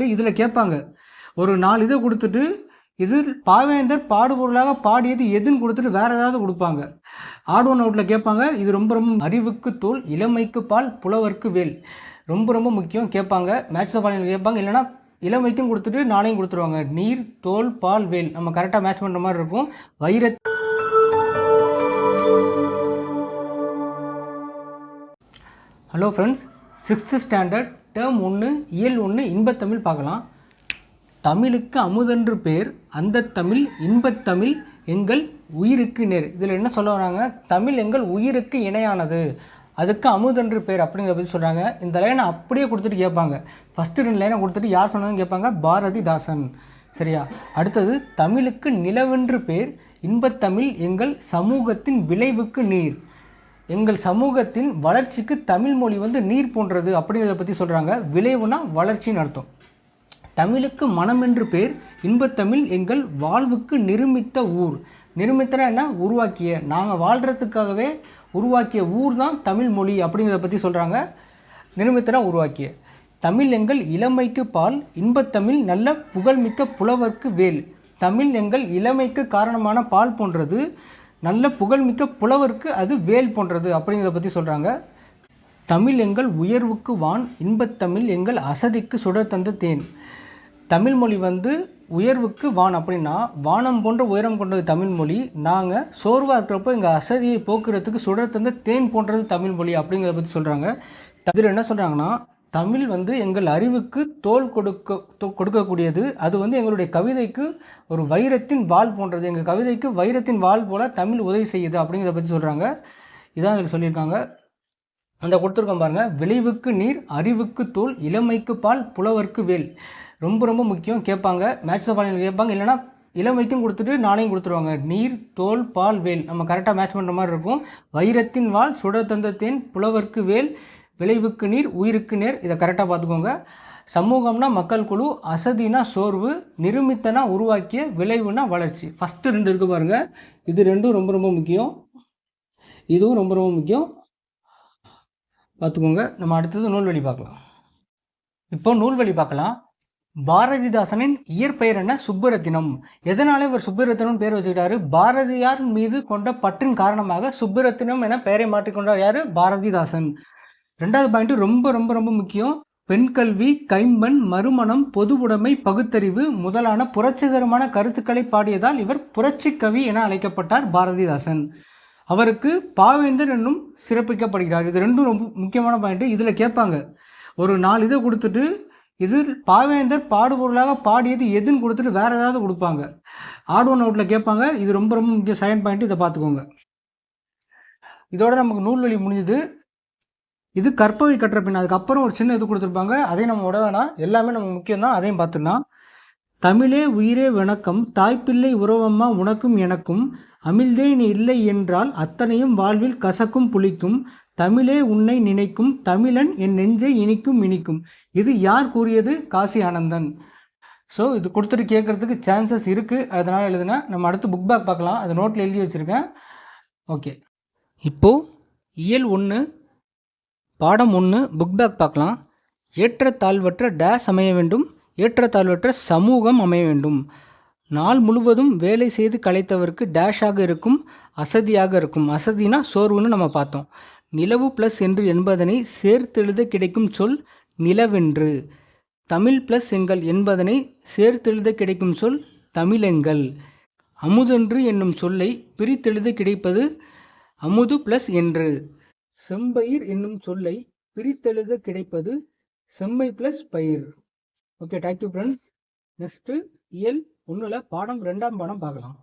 Point இதில் கேட்பாங்க. ஒரு நாலு இதை கொடுத்துட்டு இது பாவேந்தர் பாடுபொருளாக பாடியது எதுன்னு கொடுத்துட்டு வேற ஏதாவது கொடுப்பாங்க. ஆட் ஒன் அவுட்டில் கேட்பாங்க இது ரொம்ப ரொம்ப அறிவுக்கு தோல் இளமைக்கு பால் புலவர்க்கு வேல். ரொம்ப ரொம்ப முக்கியம் கேட்பாங்க. மேட்ச் பாலியில் கேட்பாங்க இல்லைன்னா இளமைக்கும் கொடுத்துட்டு நாளையும் கொடுத்துருவாங்க. நீர் தோல் பால் வேல் நம்ம கரெக்டாக மேட்ச் பண்ணுற மாதிரி இருக்கும். வைர hello friends sixth standard term ஒன்று இயல் ஒன்று இன்பத்தமிழ் பார்க்கலாம். தமிழுக்கு அமுதென்று பேர் அந்த தமிழ் இன்பத்தமிழ் எங்கள் உயிருக்கு நேர். இதில் என்ன சொல்ல வராங்க? தமிழ் எங்கள் உயிருக்கு இணையானது. அதுக்கு அமுதென்று பேர் அப்படிங்கிற பற்றி சொல்கிறாங்க இந்த லைனை அப்படியே கொடுத்துட்டு கேட்பாங்க. ஃபஸ்ட்டு ரெண்டு லைனை கொடுத்துட்டு யார் சொன்னதுன்னு கேட்பாங்க? பாரதிதாசன். சரியா? அடுத்தது தமிழுக்கு நிலவென்று பேர் இன்பத்தமிழ் எங்கள் சமூகத்தின் விளைவுக்கு நீர். எங்கள் சமூகத்தின் வளர்ச்சிக்கு தமிழ் மொழி வந்து நீர் போன்றது அப்படிங்கிறத பற்றி சொல்கிறாங்க விளைவுனா வளர்ச்சின்னு அர்த்தம். தமிழுக்கு மனம் என்று பேர் இன்பத்தமிழ் எங்கள் வாழ்வுக்கு நிருமித்த ஊர். நிருமித்தனா என்ன? உருவாக்கிய. நாங்கள் வாழ்கிறதுக்காகவே உருவாக்கிய ஊர் தான் தமிழ் மொழி அப்படிங்கிறத பற்றி சொல்கிறாங்க நிருமித்தனா உருவாக்கிய. தமிழ் எங்கள் இளமைக்கு பால் இன்பத்தமிழ் நல்ல புகழ்மிக்க புலவர்க்கு வேல். தமிழ் எங்கள் இளமைக்கு காரணமான பால் போன்றது. நல்ல புகழ்மிக்க புலவருக்கு அது வேல் போன்றது அப்படிங்கிறத பற்றி சொல்கிறாங்க தமிழ் எங்கள் உயர்வுக்கு வான் இன்பத்தமிழ் எங்கள் அசதிக்கு சுடர் தந்த தேன். தமிழ் மொழி வந்து உயர்வுக்கு வான் அப்படின்னா வானம் போன்ற உயரம் கொண்டது தமிழ் மொழி. நாங்கள் சோர்வாக இருக்கிறப்போ எங்கள் அசதியை போக்குறதுக்கு சுடர் தந்த தேன் போன்றது தமிழ் மொழி அப்படிங்கிறத பற்றி சொல்கிறாங்க இதில் என்ன சொல்கிறாங்கன்னா தமிழ் வந்து எங்கள் அறிவுக்கு தோல் கொடுக்க கொடுக்கக்கூடியது. அது வந்து எங்களுடைய கவிதைக்கு ஒரு வைரத்தின் வாள் போன்றது. எங்கள் கவிதைக்கு வைரத்தின் வாள் போல தமிழ் உதவி செய்யுது அப்படிங்கிறத பற்றி சொல்கிறாங்க இதான் இதில் சொல்லியிருக்காங்க. அந்த கொடுத்துருக்கோம் பாருங்கள் விளைவுக்கு நீர் அறிவுக்கு தோல் இளமைக்கு பால் புலவர்க்கு வேல். ரொம்ப ரொம்ப முக்கியம். கேட்பாங்க. மேட்ச் பாலியல் கேட்பாங்க. இல்லைன்னா இளமைக்கும் கொடுத்துட்டு நாளையும் கொடுத்துருவாங்க. நீர் தோல் பால் வேல். நம்ம கரெக்டாக மேட்ச் பண்ணுற மாதிரி இருக்கும். வைரத்தின் வாள் சுடர் தந்தத்தின் புலவர்க்கு வேல். விளைவுக்கு நீர் உயிருக்கு நேர். இதை கரெக்டாக பார்த்துக்கோங்க. சமூகம்னா மக்கள் குழு அசதினா சோர்வு நிருமித்தனா உருவாக்கிய விளைவுனா வளர்ச்சி. ஃபஸ்ட்டு ரெண்டு இருக்குது பாருங்க. இது ரெண்டும் ரொம்ப ரொம்ப முக்கியம். இதுவும் ரொம்ப ரொம்ப முக்கியம். பார்த்துக்கோங்க. நம்ம அடுத்தது நூல்வழி பார்க்கலாம். இப்போ நூல்வழி பார்க்கலாம். பாரதிதாசனின் இயற்பெயர் என்ன? சுப்புரத்தினம். எதனால இவர் சுப்புரத்தினம் பேர் வச்சுக்கிட்டாரு? பாரதியார் மீது கொண்ட பற்றின் காரணமாக சுப்புரத்தினம் என பெயரை மாற்றிக்கொண்டார் யாரு? பாரதிதாசன். ரெண்டாவது பாயிண்ட் ரொம்ப ரொம்ப ரொம்ப முக்கியம். பெண் கல்வி கைம்பெண் மறுமணம் பொதுவுடைமை பகுத்தறிவு முதலான புரட்சிகரமான கருத்துக்களை பாடியதால் இவர் புரட்சி கவி என அழைக்கப்பட்டார் பாரதிதாசன். அவருக்கு பாவேந்தர் என்னும் சிறப்பிக்கப்படுகிறார். இது ரெண்டும் ரொம்ப முக்கியமான பாயிண்ட். இதில் கேட்பாங்க ஒரு நாலு இதை கொடுத்துட்டு இது பாவேந்தர் பாடுபொருளாக பாடியது எதுன்னு கொடுத்துட்டு வேற ஏதாவது கொடுப்பாங்க. ஆட் ஒன் அவுட்டில் கேட்பாங்க இது ரொம்ப ரொம்ப முக்கிய செகண்ட் பாயிண்ட் இதை பார்த்துக்கோங்க. இதோட நமக்கு நூல்வழி முடிஞ்சுது. இது கற்பவை கற்ற பின் அதுக்கப்புறம் ஒரு சின்ன இது கொடுத்துருப்பாங்க. அதையும் நம்ம விட வேணாம். எல்லாமே நமக்கு முக்கியம் தான் அதையும் பார்த்துடலாம். தமிழே உயிரே வணக்கம். தாய்ப்பிள்ளை உறவம்மா உனக்கும் எனக்கும். அமிழ்தே நீ இல்லை என்றால் அத்தனையும் வாழ்வில் கசக்கும் புளிக்கும். தமிழே உன்னை நினைக்கும். தமிழன் என் நெஞ்சை இனிக்கும் இனிக்கும். இது யார் கூறியது? காசி ஆனந்தன். ஸோ இது கொடுத்துட்டு கேட்கறதுக்கு சான்சஸ் இருக்குது அதனால் எழுதுனா நம்ம அடுத்து புக் பேக் பார்க்கலாம். அது நோட்டில் எழுதி வச்சுருக்கேன். ஓகே இப்போது இயல் ஒன்று பாடம் ஒன்று புக் பேக் பார்க்கலாம். ஏற்றத்தாழ்வற்ற டேஸ் அமைய வேண்டும். ஏற்றத்தாழ்வற்ற சமூகம் அமைய வேண்டும். நாள் முழுவதும் வேலை செய்து கலைத்தவருக்கு டேஷாக இருக்கும் அசதியாக இருக்கும். அசதினா சோர்வுன்னு நம்ம பார்த்தோம். நிலவு ப்ளஸ் என்று என்பதனை சேர்த்தெழுத கிடைக்கும் சொல் நிலவென்று. தமிழ் ப்ளஸ் எங்கள் என்பதனை சேர்த்தெழுத கிடைக்கும் சொல் தமிழெங்கள். அமுதென்று என்னும் சொல்லை பிரித்தெழுத கிடைப்பது அமுது ப்ளஸ் என்று. செம்பயிர் என்னும் சொல்லை பிரித்தெழுத கிடைப்பது செம்மை ப்ளஸ் பயிர். ஓகே தேங்க்யூ ஃப்ரெண்ட்ஸ் நெக்ஸ்ட்டு இயல் ஒன்றில் பாடம் ரெண்டாம் பாடம் பார்க்கலாம்.